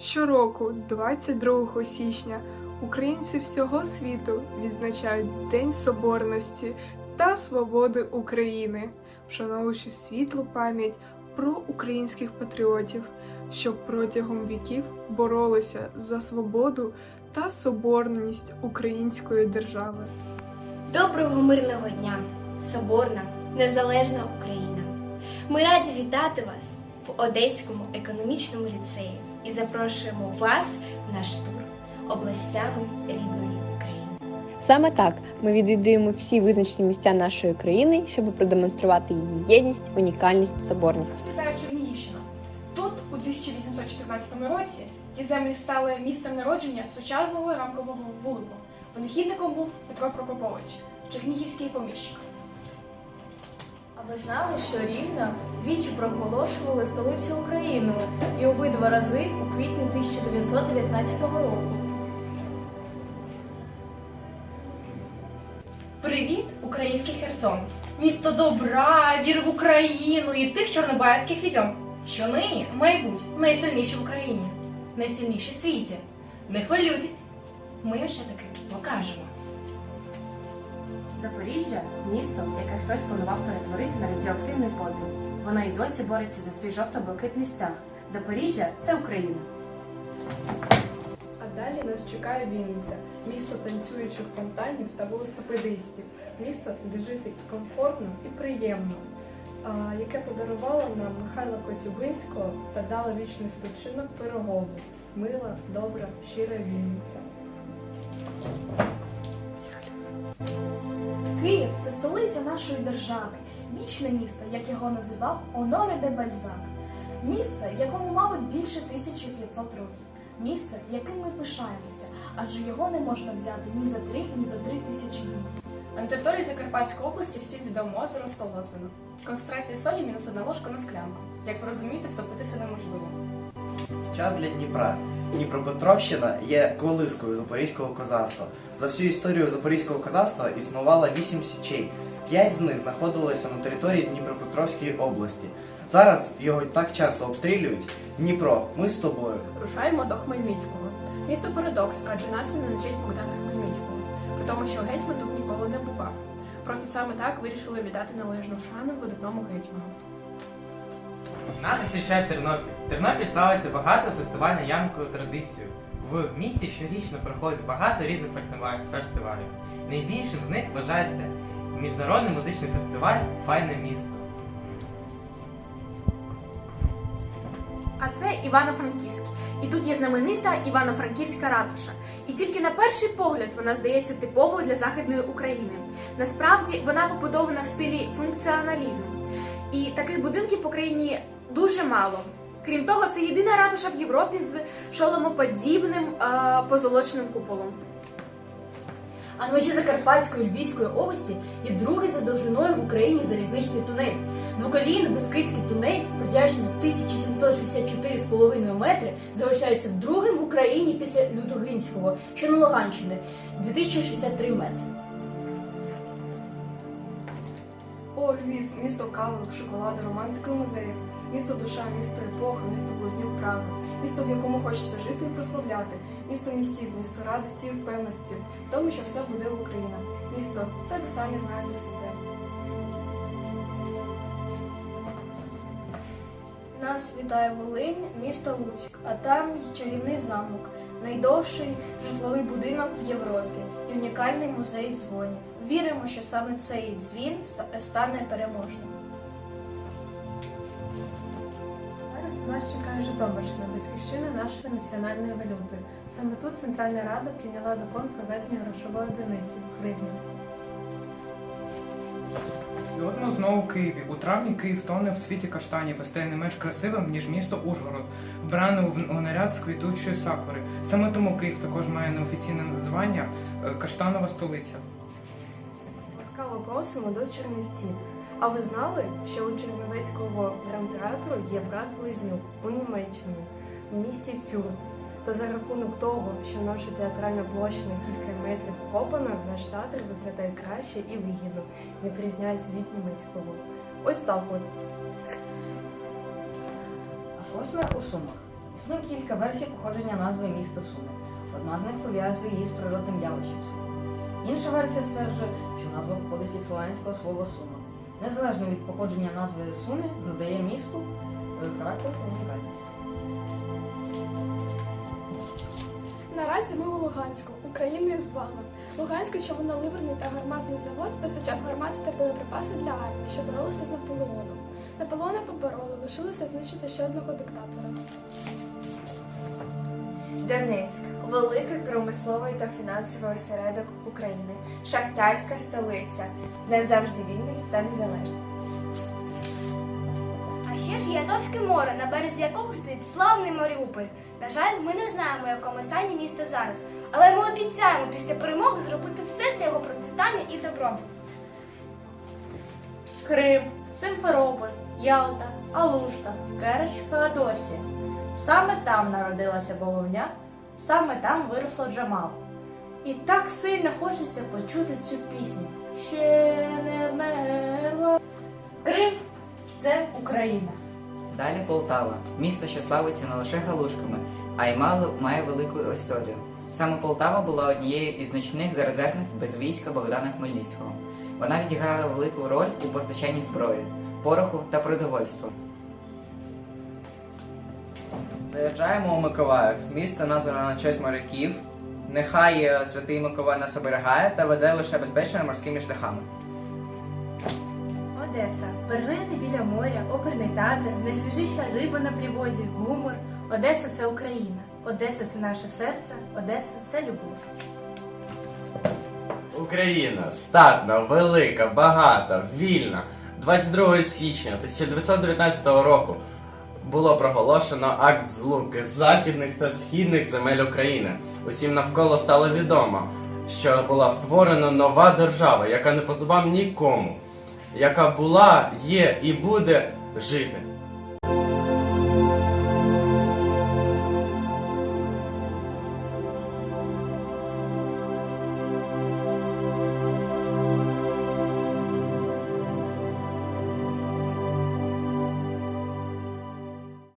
Щороку, 22 січня, українці всього світу відзначають День Соборності та Свободи України, вшановуючи світлу пам'ять про українських патріотів, що протягом віків боролися за свободу та соборність української держави. Доброго мирного дня, соборна, незалежна Україна. Ми раді вітати вас в Одеському економічному ліцеї і запрошуємо вас в наш тур областями рідної України. Саме так ми відвідуємо всі визначені місця нашої країни, щоб продемонструвати її єдність, унікальність, соборність. Вітаю Чернігівщина. Тут, у 1814 році, ті землі стали місцем народження сучасного рамкового вулику. Винахідником був Петро Прокопович, чернігівський поміщик. Ви знали, що Рівно двічі проголошували столицю України і обидва рази у квітні 1919 року. Привіт, український Херсон! Місто добра, віри в Україну і тих чорнобаївських відьом, що нині має найсильніші в Україні, найсильніші в світі. Не хвилюйтесь, ми ще таки покажемо. Запоріжжя місто, яке хтось планував перетворити на радіоактивний попіл. Воно і досі бореться за свій жовто-блакитний стяг. Запоріжжя це Україна. А далі нас чекає Вінниця, місто танцюючих фонтанів та велосипедистів, місто, де жити комфортно і приємно, яке подарувало нам Михайла Коцюбинського та дало вічний спочинок пирогову. Мила, добра, щира Вінниця. Київ це столиця нашої держави, вічне місто, як його називав Оноре де Бальзак. Місце, якому, мабуть, більше 1500 років. Місце, яким ми пишаємося, адже його не можна взяти ні за три, ні за три тисячі днів. На території Закарпатської області всім відомо озеро Солотвино. Концентрація солі мінус одна ложка на склянку. Як ви розумієте, втопитися неможливо. Час для Дніпра. Дніпропетровщина є колискою запорізького козацтва. За всю історію запорізького козацтва існувало вісім січей. П'ять з них знаходилися на території Дніпропетровської області. Зараз його так часто обстрілюють. Дніпро, ми з тобою. Рушаємо до Хмельницького. Місто парадокс, адже назване на честь Богдана Хмельницького, при тому, що гетьман Просто саме так вирішили віддати належну шану видатному гетьману. Нас зустрічає Тернопіль. Тернопіль славиться багато фестивальною ямковою традицією. В місті щорічно проходить багато різних фестивалів. Найбільшим з них вважається міжнародний музичний фестиваль Файне місто. А це Івано-Франківськ. І тут є знаменита Івано-Франківська ратуша. І тільки на перший погляд вона здається типовою для Західної України. Насправді вона побудована в стилі функціоналізм. І таких будинків по країні дуже мало. Крім того, це єдина ратуша в Європі з шоломоподібним е, позолоченим куполом. А на межі Закарпатської Львівської області є другий за довжиною в Україні залізничний тунель. Двоколійний Бескидський тунель, протяжністю 1764,5 метри, залишається другим в Україні після Лютогинського, що на Луганщині 2063 метри. О, Львів, місто кавок, шоколаду, романтики музеїв, місто душа, місто епоха, місто близнюк Праги, місто, в якому хочеться жити і прославляти, місто містів, місто радості і впевненості, в тому, що все буде Україна. Місто, та ви самі знаєте все це. Нас вітає Волинь, місто Луцьк, а там чарівний замок, найдовший житловий будинок в Європі і унікальний музей дзвонів. Віримо, що саме цей дзвін стане переможним. Нас чекає Житомирщина, батьківщина нашої національної валюти. Саме тут Центральна Рада прийняла закон про введення грошової одиниці гривні. І от ми знову в Києві. У травні Київ тоне в цвіті каштанів і стає не менш красивим, ніж місто Ужгород, вбране в у наряд з квітучої сакури. Саме тому Київ також має неофіційне названня е, Каштанова столиця. Ласкаво просимо до Чернівців. А ви знали, що у Чернівецького драмтеатру є брат Близнюк у Німеччині, в місті Фюрт. Та за рахунок того, що наша театральна площа на кілька метрів вкопана, наш театр виглядає краще і вигідно, відрізняється від німецького. Ось так от. А ось ми у Сумах. Існує кілька версій походження назви міста Суми. Одна з них пов'язує її з природним явищем. Інша версія стверджує, що назва походить із слов'янського слова сума. Незалежно від походження назви Суми надає місту е, характер та унікальність. Наразі ми у Луганську, Україна з вами. Луганський човноливерний та гарматний завод постачав гармати та боєприпаси для армії, що боролися з Наполеоном. Наполеона побороли, лишилося знищити ще одного диктатора. Донецьк великий промисловий та фінансовий осередок України, шахтарська столиця, назавжди вільний та незалежний. А ще ж є Азовське море, на березі якого стоїть славний Маріуполь. На жаль, ми не знаємо, в якому стані місто зараз, але ми обіцяємо після перемоги зробити все для його процвітання і добробуту. Крим, Симферополь, Ялта, Алушта, Керч, Феодосія. Саме там народилася Боловня, саме там виросла Джамал. І так сильно хочеться почути цю пісню. Ще не вмерла. Крим це Україна. Далі Полтава, місто, що славиться не лише галушками, а й мало має велику історію. Саме Полтава була однією із значних резервних без війська Богдана Хмельницького. Вона відіграла велику роль у постачанні зброї, пороху та продовольства. Заїжджаємо у Миколаїв, місто назване на честь моряків. Нехай е, святий Миколай нас оберігає та веде лише безпечними морськими шляхами. Одеса, перлини біля моря, оперний театр, найсвіжіша риба на привозі, гумор. Одеса це Україна. Одеса це наше серце, Одеса це любов. Україна статна, велика, багата, вільна. 22 січня 1919 року було проголошено акт злуки західних та східних земель України. Усім навколо стало відомо, що була створена нова держава, яка не позбав нікому, яка була, є і буде жити.